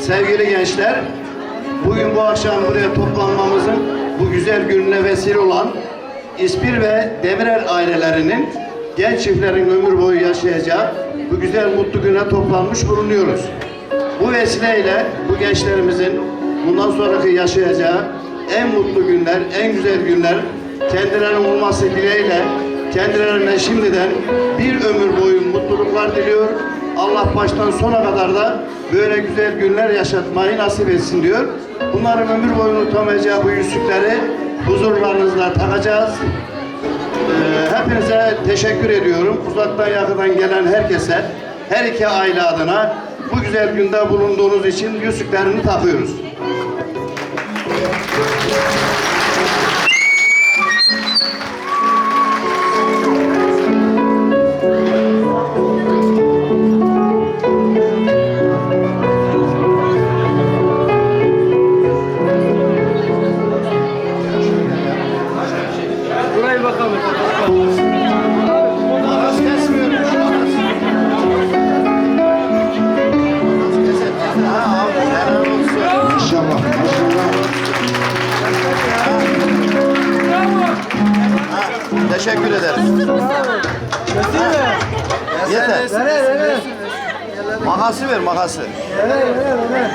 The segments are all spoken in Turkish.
sevgili gençler, bugün bu akşam buraya toplanmamızın bu güzel gününe vesile olan İspir ve Demirer ailelerinin genç çiftlerin ömür boyu yaşayacağı bu güzel mutlu güne toplanmış bulunuyoruz. Bu vesileyle bu gençlerimizin bundan sonraki yaşayacağı en mutlu günler, en güzel günler kendilerinin olması dileğiyle kendilerine şimdiden bir ömür boyu mutluluklar diliyor. Allah baştan sona kadar da böyle güzel günler yaşatmayı nasip etsin diyor. Bunların ömür boyu unutamayacağı bu yüzükleri huzurlarınızda takacağız. Ee, hepinize teşekkür ediyorum. Uzaktan yakından gelen herkese, her iki aile adına bu güzel günde bulunduğunuz için yüzüklerini takıyoruz. Ederiz. Yeter. Nere nere? Makası ver makası. Nere nere nere?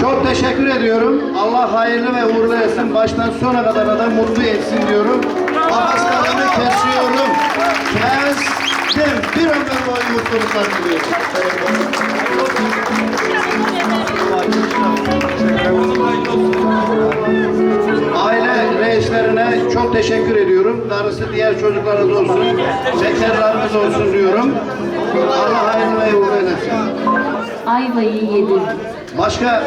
Çok teşekkür ediyorum. Allah hayırlı ve uğurlu etsin. Baştan sona kadar da mutlu etsin diyorum. Makaslarını kesiyorum. Kestim. Bir ömür boyu mutluluklar diliyorum. Ediyorum. Darısı diğer çocuklarınız olsun, bekarlarımız olsun diyorum. Allah hayırlı ve uğurlu etsin. Ayvayı yedim. Başka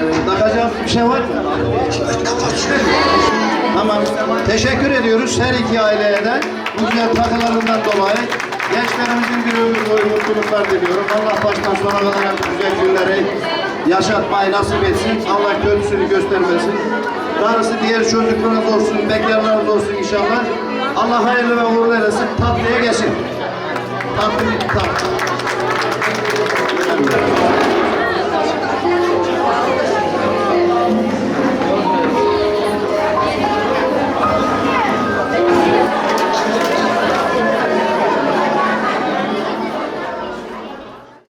e, takacağımız bir şey var mı? Tamam. Teşekkür ediyoruz her iki aileye de bu güzel takılarından dolayı. Gençlerimizin bir ömür boyu mutluluklar diliyorum. Allah baştan sona kadar güzel günleri yaşatmayı nasip etsin. Allah kötüsünü göstermesin. Darısı diğer çocuklarınız olsun, bekarlarınız olsun inşallah. Allah hayırlı ve uğurlu eylesin. Tatlıya geçin. Tatlı tatlı.